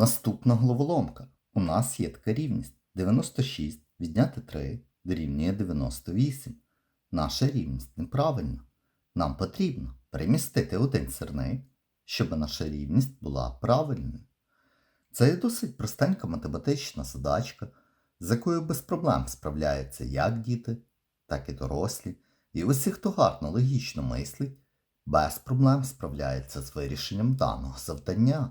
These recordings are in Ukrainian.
Наступна головоломка. У нас є така рівність 96 відняти 3 дорівнює 98. Наша рівність неправильна. Нам потрібно перемістити один сирник, щоб наша рівність була правильною. Це є досить простенька математична задачка, з якою без проблем справляються як діти, так і дорослі, і усі, хто гарно логічно мислить, без проблем справляється з вирішенням даного завдання.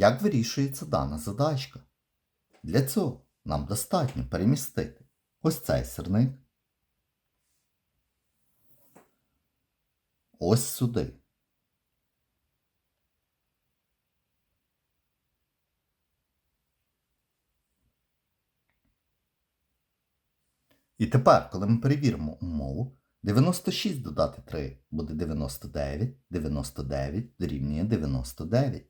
Як вирішується дана задачка? Для цього нам достатньо перемістити ось цей сирник ось сюди. І тепер, коли ми перевіримо умову, 96 додати 3 буде 99, 99 дорівнює 99.